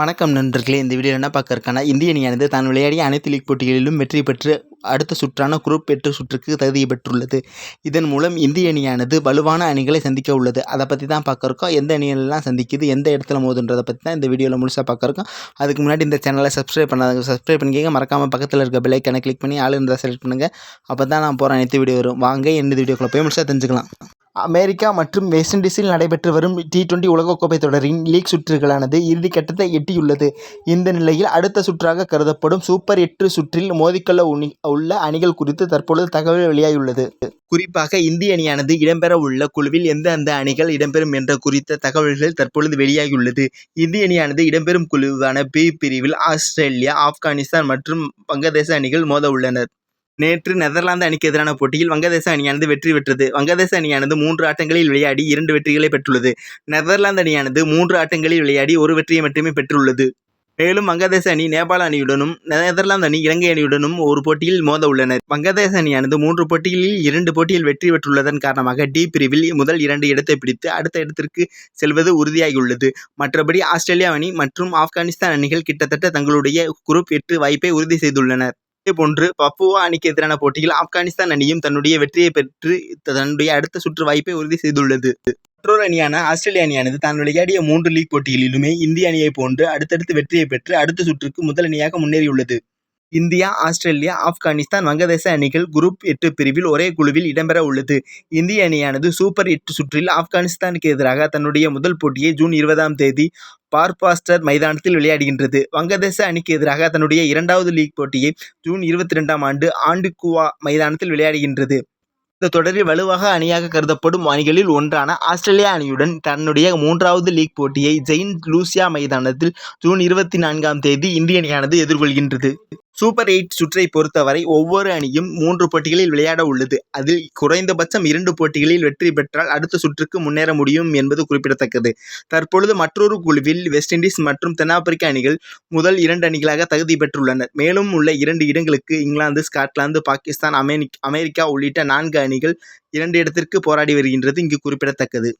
வணக்கம் நண்பர்களே. இந்த வீடியோவில் என்ன பார்க்க இருக்கோன்னா இந்திய அணியானது தான் விளையாடிய அனைத்து லீக் போட்டிகளிலும் வெற்றி பெற்று அடுத்த சுற்றான குரூப் எட்டு சுற்றுக்கு தகுதி பெற்றுள்ளது. இதன் மூலம் இந்திய அணியானது வலுவான அணிகளை சந்திக்க உள்ளது. அதை பற்றி தான் பார்க்க எந்த அணிகளெல்லாம் சந்திக்குது எந்த இடத்துல மோதுன்றதை பற்றி தான் இந்த வீடியோவில் முழுசாக பார்க்குறக்கோம் அதுக்கு முன்னாடி இந்த சேனலை சப்ஸ்கிரைப் பண்ணாதவங்க சப்ஸ்கிரைப் பண்ணிக்கங்க. மறக்காமல் பக்கத்தில் இருக்க பெல்லைக்கனை கிளிக் பண்ணி ஆள் இருந்தால் செலக்ட் பண்ணுங்கள் அப்போ தான் நான் போகிற அனைத்து வீடியோ வரும். வாங்க எந்த வீடியோக்குள்ளே போய் முழுசாக தெரிஞ்சுக்கலாம். அமெரிக்கா மற்றும் வெஸ்ட் இண்டீஸில் நடைபெற்று வரும் டி டுவெண்டி உலகக்கோப்பை தொடரின் லீக் சுற்றுகளானது இறுதிக்கட்டத்தை எட்டியுள்ளது. இந்த நிலையில் அடுத்த சுற்றாக கருதப்படும் சூப்பர் எட்டு சுற்றில் மோதிக்கொள்ள உனி உள்ள அணிகள் குறித்து தற்பொழுது தகவல் வெளியாகியுள்ளது. குறிப்பாக இந்திய அணியானது இடம்பெற உள்ள குழுவில் எந்தெந்த அணிகள் இடம்பெறும் என்ற குறித்த தகவல்கள் தற்பொழுது வெளியாகியுள்ளது. இந்திய அணியானது இடம்பெறும் குழுவான பி பிரிவில் ஆஸ்திரேலியா ஆப்கானிஸ்தான் மற்றும் வங்கதேச அணிகள் மோத உள்ளனர். நேற்று நெதர்லாந்து அணிக்கு எதிரான போட்டியில் வங்கதேச அணியானது வெற்றி பெற்றது. வங்கதேச அணியானது மூன்று ஆட்டங்களில் விளையாடி இரண்டு வெற்றிகளை பெற்றுள்ளது. நெதர்லாந்து அணியானது மூன்று ஆட்டங்களில் விளையாடி ஒரு வெற்றியை மட்டுமே பெற்றுள்ளது. மேலும் வங்கதேச அணி நேபாள அணியுடனும் நெதர்லாந்து அணி இலங்கை அணியுடனும் ஒரு போட்டியில் மோத உள்ளனர். வங்கதேச அணியானது மூன்று போட்டிகளில் இரண்டு போட்டியில் வெற்றி பெற்றுள்ளதன் காரணமாக டி பிரிவில் முதல் இரண்டு இடத்தை பிடித்து அடுத்த இடத்திற்கு செல்வது உறுதியாகியுள்ளது. மற்றபடி ஆஸ்திரேலியா அணி மற்றும் ஆப்கானிஸ்தான் அணிகள் கிட்டத்தட்ட தங்களுடைய குரூப் எட்டு வாய்ப்பை உறுதி செய்துள்ளனர். இதேபோன்று பப்புவா அணிக்கு எதிரான போட்டியில் ஆப்கானிஸ்தான் அணியும் தன்னுடைய வெற்றியை பெற்று தன்னுடைய அடுத்த சுற்று வாய்ப்பை உறுதி செய்துள்ளது. மற்றொரு அணியான ஆஸ்திரேலிய அணியானது தான் விளையாடிய மூன்று லீக் போட்டிகளிலுமே இந்திய அணியை போன்று அடுத்தடுத்து வெற்றியை பெற்று அடுத்த சுற்றுக்கு முதல் அணியாக முன்னேறியுள்ளது. இந்தியா ஆஸ்திரேலியா ஆப்கானிஸ்தான் வங்கதேச அணிகள் குரூப் எட்டு பிரிவில் ஒரே குழுவில் இடம்பெற உள்ளது. இந்திய அணியானது சூப்பர் எட்டு சுற்றில் ஆப்கானிஸ்தானுக்கு எதிராக தன்னுடைய முதல் போட்டியை ஜூன் இருபதாம் தேதி பார்பாஸ்டர் மைதானத்தில் விளையாடுகின்றது. வங்கதேச அணிக்கு எதிராக தன்னுடைய இரண்டாவது லீக் போட்டியை ஜூன் இருபத்தி ரெண்டாம் ஆண்டு ஆண்டுகுவா மைதானத்தில் விளையாடுகின்றது. இந்த தொடரில் வலுவாக அணியாக கருதப்படும் அணிகளில் ஒன்றான ஆஸ்திரேலியா அணியுடன் தன்னுடைய மூன்றாவது லீக் போட்டியை ஜெயின் லூசியா மைதானத்தில் ஜூன் இருபத்தி நான்காம் தேதி இந்திய அணியானது எதிர்கொள்கின்றது. சூப்பர் எயிட் சுற்றை பொறுத்தவரை ஒவ்வொரு அணியும் மூன்று போட்டிகளில் விளையாட உள்ளது. அதில் குறைந்தபட்சம் இரண்டு போட்டிகளில் வெற்றி பெற்றால் அடுத்த சுற்றுக்கு முன்னேற முடியும் என்பது குறிப்பிடத்தக்கது. தற்பொழுது மற்றொரு குழுவில் வெஸ்ட் இண்டீஸ் மற்றும் தென்னாப்பிரிக்க அணிகள் முதல் இரண்டு அணிகளாக தகுதி பெற்றுள்ளனர் மேலும் உள்ள இரண்டு இடங்களுக்கு இங்கிலாந்து ஸ்காட்லாந்து பாகிஸ்தான் அமெரிக்கா உள்ளிட்ட நான்கு அணிகள் இரண்டு இடத்திற்கு போராடி வருகின்றது இங்கு குறிப்பிடத்தக்கது.